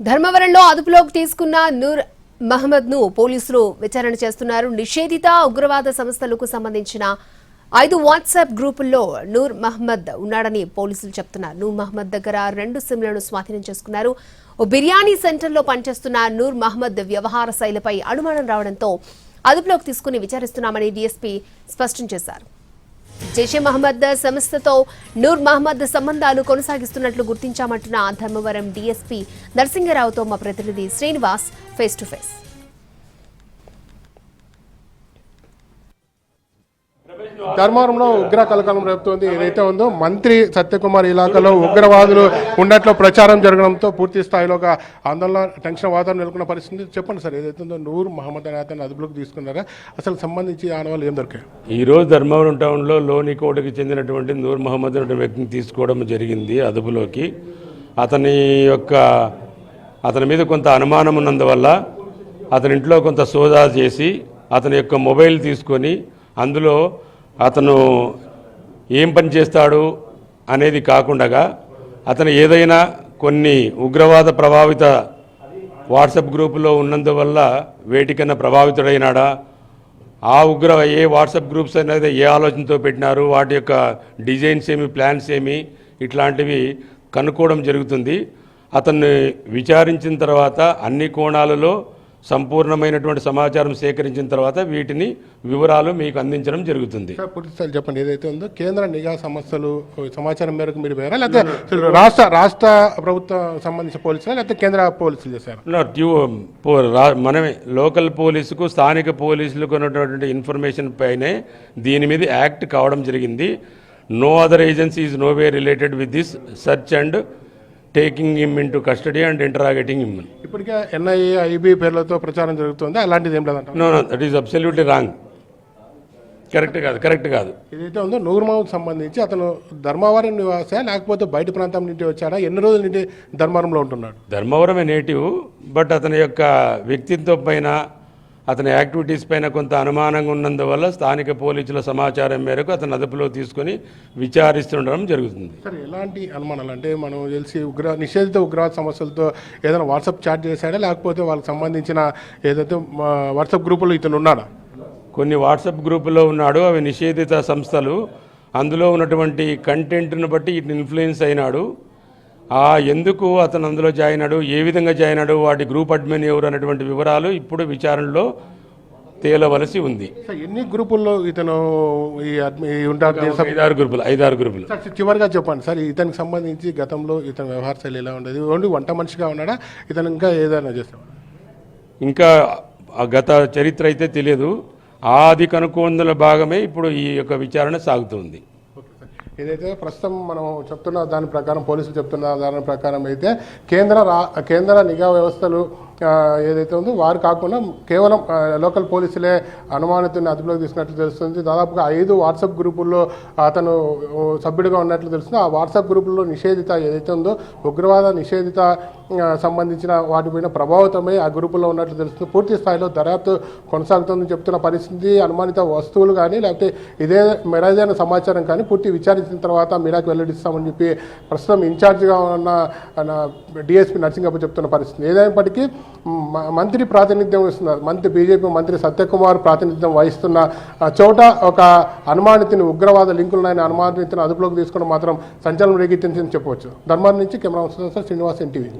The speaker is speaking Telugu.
ధర్మవరంలో అదుపులోకి తీసుకున్న నూర్ మహమ్మద్ను పోలీసులు విచారణ చేస్తున్నారు. నిషేధిత ఉగ్రవాద సంస్థలకు సంబంధించిన ఐదు వాట్సాప్ గ్రూపుల్లో నూర్ మహమ్మద్ ఉన్నాడని పోలీసులు చెప్తున్నారు. నూర్ మహమ్మద్ దగ్గర రెండు సిమ్లను స్వాధీనం చేసుకున్నారు. ఓ బిర్యానీ సెంటర్లో పనిచేస్తున్న నూర్ మహమ్మద్ వ్యవహార శైలిపై అనుమానం రావడంతో అదుపులోకి తీసుకుని విచారిస్తున్నామని డీఎస్పీ స్పష్టం చేశారు. జైషే మహమ్మద్ సంస్థతో నూర్ మహమ్మద్ సంబంధాలు కొనసాగిస్తున్నట్లు గుర్తించామంటున్న ధర్మవరం డీఎస్పీ నరసింగరావుతో మా ప్రతినిధి శ్రీనివాస్ ఫేస్ టు ఫేస్. ధర్మవరంలో ఉగ్ర కలకలం రేపుతోంది. ఏదైతే ఉందో మంత్రి సత్యకుమార్ ఇలాకాలో ఉగ్రవాదులు ఉన్నట్లు ప్రచారం జరగడంతో పూర్తి స్థాయిలో ఒక ఆందోళన టెన్షన్ వాతావరణం నెలకొన్న పరిస్థితి. చెప్పండి సార్ ఏదైతే ఉందో నూరు మహమ్మద్ అనే అతను అదుపులోకి తీసుకున్నారా? అసలు సంబంధించి ఆనవాళ్ళు ఏం దొరికాయి? ఈరోజు ధర్మవరం టౌన్లో లోని కోటకి చెందినటువంటి నూర్ మహమ్మద్ అనే వ్యక్తిని తీసుకోవడం జరిగింది అదుపులోకి. అతని యొక్క అతని మీద కొంత అనుమానం ఉన్నందువల్ల అతని ఇంట్లో కొంత సోదా చేసి అతని యొక్క మొబైల్ తీసుకొని అందులో అతను ఏం పని చేస్తాడు అనేది కాకుండా అతను ఏదైనా కొన్ని ఉగ్రవాద ప్రభావిత వాట్సాప్ గ్రూపులో ఉన్నందువల్ల వేటికన్నా ప్రభావితుడైనాడా? ఆ ఉగ్ర ఏ వాట్సాప్ గ్రూప్స్ అనేది ఏ ఆలోచనతో పెట్టినారు? వాటి యొక్క డిజైన్స్ ఏమి ప్లాన్స్ ఏమి? ఇట్లాంటివి కనుక్కోవడం జరుగుతుంది. అతన్ని విచారించిన తర్వాత అన్ని కోణాలలో సంపూర్ణమైనటువంటి సమాచారం సేకరించిన తర్వాత వీటిని వివరాలు మీకు అందించడం జరుగుతుంది. సార్ పూర్తి స్థాయిలో చెప్పండి. ఏదైతే ఉందో కేంద్ర నిఘా సంస్థలు సమాచారం మేరకు మీరు పోయారా లేకపోతే రాష్ట్ర రాష్ట్ర ప్రభుత్వం సంబంధించిన పోలీసులు? లేకపోతే కేంద్ర పోలీసులు చేశారు రా- మనమే లోకల్ పోలీసుకు స్థానిక పోలీసులకు ఉన్నటువంటి ఇన్ఫర్మేషన్ పైనే దీని మీద యాక్ట్ కావడం జరిగింది. No other agency is no way related with this search and taking him into custody and interrogating him ఇప్పటికే ఎన్ఐఏ ఐబీ పేర్లతో ప్రచారం జరుగుతుంది. అలాంటిది ఏం లేదంట no no that is absolutely wrong correct కాదు కరెక్ట్ కాదు. ఏదైతే ఉందో నూర్ మహమ్మద్ సంబంధించి అతను ధర్మవరం నివాసా లేకపోతే బయట ప్రాంతం నుండి వచ్చాడా? ఎన్ని రోజుల నుండి ధర్మవరంలో ఉంటున్నాడు? ధర్మవరమే నేటివ్ బట్ అతని యొక్క వ్యక్తిత్వం పైన అతని యాక్టివిటీస్ పైన కొంత అనుమానంగా ఉన్నందువల్ల స్థానిక పోలీసుల సమాచారం మేరకు అతను అదుపులో తీసుకొని విచారిస్తుండడం జరుగుతుంది. సరే ఎలాంటి అనుమానాలు? అంటే మనం తెలిసి ఉగ్ర నిషేధిత ఉగ్రవాద సమస్యలతో ఏదైనా వాట్సాప్ చాట్ చేశాడా? లేకపోతే వాళ్ళకి సంబంధించిన ఏదైతే వాట్సాప్ గ్రూపులో ఇతను ఉన్నాడా? కొన్ని వాట్సాప్ గ్రూపుల్లో ఉన్నాడు అవి నిషేధిత సంస్థలు. అందులో ఉన్నటువంటి కంటెంట్ను బట్టి ఇటు ఇన్ఫ్లుయెన్స్ అయినాడు. ఎందుకు అతను అందులో జాయిన్ అయ్యాడు ఏ విధంగా జాయిన్ అయ్యాడు వాటి గ్రూప్ అడ్మిన్ ఎవరు అనేటువంటి వివరాలు ఇప్పుడు విచారణలో తేలవలసి ఉంది. ఎన్ని గ్రూపుల్లో ఇతను ఐదారు గ్రూపులు ఐదారు గ్రూపులు. చివరిగా చెప్పండి. సార్ ఇతనికి సంబంధించి గతంలో ఇతని వ్యవహార శైలి ఎలా ఉండేది? ఓన్లీ వంట మనిషిగా ఉన్నాడా? ఇతను ఇంకా ఏదైనా చేస్తాడు? ఇంకా ఆ గత చరిత్ర అయితే తెలియదు. ఆది కనుక్కోందుల భాగమే ఇప్పుడు ఈ యొక్క విచారణ సాగుతుంది. ఏదైతే ప్రస్తుతం మనం చెప్తున్న దాని ప్రకారం పోలీసులు చెప్తున్న దాని ప్రకారం అయితే కేంద్ర రా కేంద్ర నిఘా వ్యవస్థలు ఏదైతే ఉందో వారు కాకుండా కేవలం లోకల్ పోలీసులే అనుమానితుని అదుపులోకి తీసుకున్నట్లు తెలుస్తుంది. దాదాపుగా ఐదు వాట్సాప్ గ్రూపుల్లో అతను సభ్యుడిగా ఉన్నట్లు తెలుస్తుంది. ఆ వాట్సాప్ గ్రూపుల్లో నిషేధిత ఏదైతే ఉందో ఉగ్రవాద నిషేధిత సంబంధించిన వాటిపైన ప్రభావితమై ఆ గ్రూపులో ఉన్నట్లు తెలుస్తుంది. పూర్తి స్థాయిలో దర్యాప్తు కొనసాగుతుందని చెప్తున్న పరిస్థితి అనుమానిత వస్తువులు కానీ లేకపోతే ఇదే మెరైజైన సమాచారం కానీ పూర్తి విచారించిన తర్వాత మీరాకు వెల్లడిస్తామని చెప్పి ప్రస్తుతం ఇన్ఛార్జిగా ఉన్న డిఎస్పీ నరసింగప్ప చెప్తున్న పరిస్థితి. ఏదైనప్పటికీ మ- మంత్రి ప్రాతినిధ్యం వహిస్తున్నారు. మంత్రి బీజేపీ మంత్రి సత్యకుమార్ ప్రాతినిధ్యం వహిస్తున్న చోట ఒక అనుమానితుని ఉగ్రవాద లింకులున్నాయని అనుమానితుని అదుపులోకి తీసుకుని మాత్రం సంచలనం రేకెత్తిందని చెప్పవచ్చు. ధర్మాన్ని నుంచి కెమెరా శ్రీనివాస్ ఎన్టీవీ.